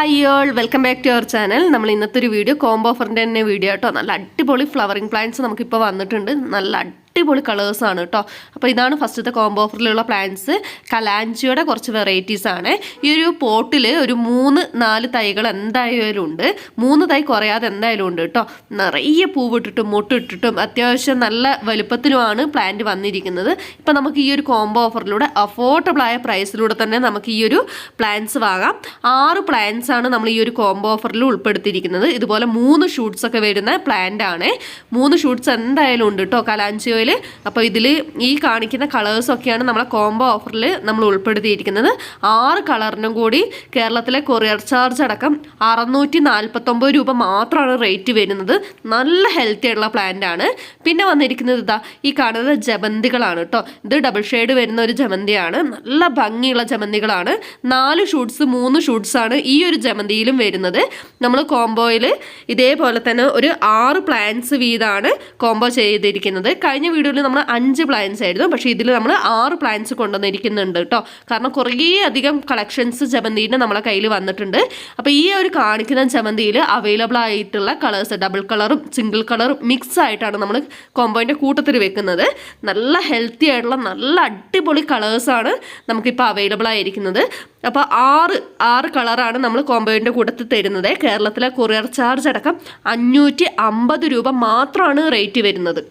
Hi y'all welcome back to our channel നമ്മൾ ഇന്നത്തെ ഒരു വീഡിയോ കോംബോ ഓഫറിന്റെ തന്നെ വീഡിയോ കേട്ടോ നല്ല അടിപൊളി ഫ്ലവറിങ് പ്ലാന്റ്സ് നമുക്കിപ്പോൾ വന്നിട്ടുണ്ട്. നല്ല അടിപൊളി കളേഴ്സ് ആണ് കേട്ടോ അപ്പോൾ ഇതാണ് ഫസ്റ്റത്തെ കോംബോ ഓഫറിലുള്ള പ്ലാന്റ്സ് കലാഞ്ചിയുടെ കുറച്ച് വെറൈറ്റീസ് ആണ്. ഈ ഒരു പോട്ടിൽ ഒരു മൂന്ന് നാല് തൈകൾ എന്തായാലും ഉണ്ട്. മൂന്ന് തൈ കുറയാതെ എന്തായാലും ഉണ്ട് കേട്ടോ നിറയെ പൂവിട്ടിട്ടും മുട്ടിട്ടിട്ടും അത്യാവശ്യം നല്ല വലുപ്പത്തിലുമാണ് പ്ലാന്റ് വന്നിരിക്കുന്നത്. ഇപ്പം നമുക്ക് ഈ ഒരു കോംബോ ഓഫറിലൂടെ അഫോർഡബിളായ പ്രൈസിലൂടെ തന്നെ നമുക്ക് ഈ ഒരു പ്ലാന്റ്സ് വാങ്ങാം. ആറ് പ്ലാന്റ്സ് ആണ് നമ്മൾ ഈ ഒരു കോംബോ ഓഫറിൽ ഉൾപ്പെടുത്തിയിരിക്കുന്നത്. ഇതുപോലെ മൂന്ന് ഷൂട്ട്സ് ഒക്കെ വരുന്ന പ്ലാന്റ് ആണ്. മൂന്ന് ഷൂട്ട്സ് എന്തായാലും ഉണ്ട് കേട്ടോ കലാഞ്ചിയോയിൽ അപ്പോൾ ഇതിൽ ഈ കാണിക്കുന്ന കളേഴ്സൊക്കെയാണ് നമ്മളെ കോംബോ ഓഫറിൽ നമ്മൾ ഉൾപ്പെടുത്തിയിരിക്കുന്നത്. ആറ് കളറിനും കൂടി കേരളത്തിലെ കൊറിയർ ചാർജ് അടക്കം അറുന്നൂറ്റി നാൽപ്പത്തൊമ്പത് രൂപ മാത്രമാണ് റേറ്റ് വരുന്നത്. നല്ല ഹെൽത്തി ആയിട്ടുള്ള പ്ലാന്റ് ആണ്. പിന്നെ വന്നിരിക്കുന്നത് ഇതാ ഈ കാണുന്നത് ജമന്തികളാണ് കേട്ടോ ഇത് ഡബിൾ ഷെയ്ഡ് വരുന്ന ഒരു ജമന്തിയാണ് നല്ല ഭംഗിയുള്ള ജമന്തികളാണ് നാല് ഷൂട്ട്സ് മൂന്ന് ഷൂട്ട്സ് ആണ് ഈ ഒരു ജമന്തിയിലും വരുന്നത്. നമ്മൾ കോംബോയിൽ ഇതേപോലെ തന്നെ ഒരു ആറ് പ്ലാന്റ്സ് വീതമാണ് കോംബോ ചെയ്തിരിക്കുന്നത്. കഴിഞ്ഞ വീഡിയോയിൽ നമ്മൾ അഞ്ച് പ്ലാൻസ് ആയിരുന്നു. പക്ഷേ ഇതിൽ നമ്മൾ ആറ് പ്ലാൻസ് കൊണ്ടുവന്നിരിക്കുന്നുണ്ട് കേട്ടോ. കാരണം കുറേ അധികം കളക്ഷൻസ് ജമന്തിന്റെ നമ്മളെ കയ്യിൽ വന്നിട്ടുണ്ട്. അപ്പോൾ ഈ ഒരു കാണിക്കുന്ന ജമന്തിയിൽ അവൈലബിൾ ആയിട്ടുള്ള കളേഴ്സ് ഡബിൾ കളറും സിംഗിൾ കളറും മിക്സ് ആയിട്ടാണ് നമ്മൾ കോമ്പോയിന്റെ കൂട്ടത്തിൽ വെക്കുന്നത്. നല്ല ഹെൽത്തി ആയിട്ടുള്ള നല്ല അടിപൊളി കളേഴ്സാണ് നമുക്കിപ്പോൾ അവൈലബിൾ ആയിരിക്കുന്നത്. അപ്പോൾ ആറ് ആറ് കളറാണ് നമ്മൾ കോമ്പോയിന്റെ കൂട്ടത്തിൽ തരുന്നത്. കേരളത്തിലെ കൊറിയർ ചാർജ് അടക്കം അഞ്ഞൂറ്റി അമ്പത് രൂപ മാത്രമാണ് റേറ്റ് വരുന്നത്.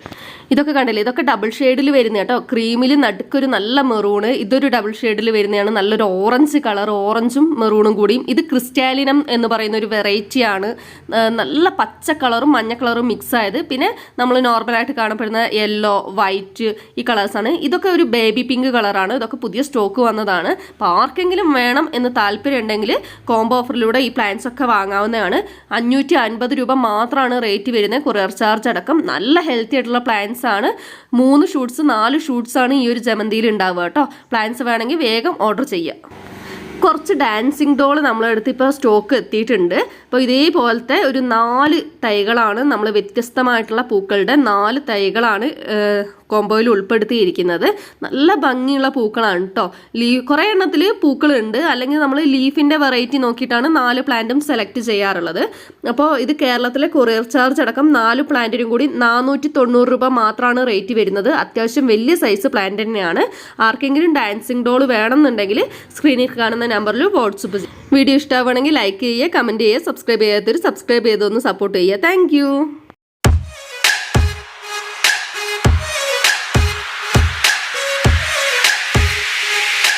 ഇതൊക്കെ കണ്ടില്ലേ? ഇതൊക്കെ ഡബിൾ ഷെയ്ഡിൽ വരുന്ന കേട്ടോ. ക്രീമിൽ നടുക്കൊരു നല്ല മെറൂണ് ഇതൊരു ഡബിൾ ഷെയ്ഡിൽ വരുന്നതാണ്. നല്ലൊരു ഓറഞ്ച് കളർ ഓറഞ്ചും മെറൂണും കൂടിയും. ഇത് ക്രിസ്റ്റാലിനം എന്ന് പറയുന്ന ഒരു വെറൈറ്റിയാണ് നല്ല പച്ച കളറും മഞ്ഞ കളറും മിക്സ് ആയത്. പിന്നെ നമ്മൾ നോർമലായിട്ട് കാണപ്പെടുന്ന യെല്ലോ വൈറ്റ് ഈ കളേഴ്സാണ് ഇതൊക്കെ ഒരു ബേബി പിങ്ക് കളറാണ് ഇതൊക്കെ പുതിയ സ്റ്റോക്ക് വന്നതാണ്. അപ്പോൾ ആർക്കെങ്കിലും വേണം എന്ന് താല്പര്യമുണ്ടെങ്കിൽ കോംബോ ഓഫറിലൂടെ ഈ പ്ലാൻസ് ഒക്കെ വാങ്ങാവുന്നതാണ്. അഞ്ഞൂറ്റി അൻപത് രൂപ മാത്രമാണ് റേറ്റ് വരുന്നത്. കൊറിയർ ചാർജ് അടക്കം നല്ല ഹെൽത്തി ആയിട്ടുള്ള പ്ലാൻസ് ആണ്. മൂന്ന് ഷൂട്ട്സ് നാല് ഷൂട്ട്സ് ആണ് ഈ ഒരു ജമന്തിയിൽ ഉണ്ടാവുക കേട്ടോ. പ്ലാൻസ് വേണമെങ്കിൽ വേഗം ഓർഡർ ചെയ്യുക. കുറച്ച് ഡാൻസിങ് ഡോൾ നമ്മളെടുത്ത് ഇപ്പോൾ സ്റ്റോക്ക് എത്തിയിട്ടുണ്ട്. അപ്പോൾ ഇതേപോലത്തെ ഒരു നാല് തൈകളാണ് നമ്മൾ വ്യത്യസ്തമായിട്ടുള്ള പൂക്കളുടെ നാല് തൈകളാണ് കോമ്പോയിൽ ഉൾപ്പെടുത്തിയിരിക്കുന്നത്. നല്ല ഭംഗിയുള്ള പൂക്കളാണ് കേട്ടോ ലീ കുറേ എണ്ണത്തിൽ പൂക്കളുണ്ട്. അല്ലെങ്കിൽ നമ്മൾ ലീഫിന്റെ വെറൈറ്റി നോക്കിയിട്ടാണ് നാല് പ്ലാന്റും സെലക്ട് ചെയ്യാറുള്ളത്. അപ്പോൾ ഇത് കേരളത്തിലെ കൊറിയർ ചാർജ് അടക്കം നാല് പ്ലാന്റിനും കൂടി നാനൂറ്റി തൊണ്ണൂറ് രൂപ മാത്രമാണ് റേറ്റ് വരുന്നത്. അത്യാവശ്യം വലിയ സൈസ് പ്ലാന്റ് തന്നെയാണ്. ആർക്കെങ്കിലും ഡാൻസിങ് ഡോൾ വേണമെന്നുണ്ടെങ്കിൽ സ്ക്രീനിൽ കാണുന്ന നമ്പറിൽ വാട്സപ്പ് വീഡിയോ ഇഷ്ടമാണെങ്കിൽ ലൈക്ക് ചെയ്യുക കമന്റ് ചെയ്യുക സബ്സ്ക്രൈബ് ചെയ്യാത്തൊരു സബ്സ്ക്രൈബ് ചെയ്തൊന്ന് സപ്പോർട്ട് ചെയ്യുക. താങ്ക്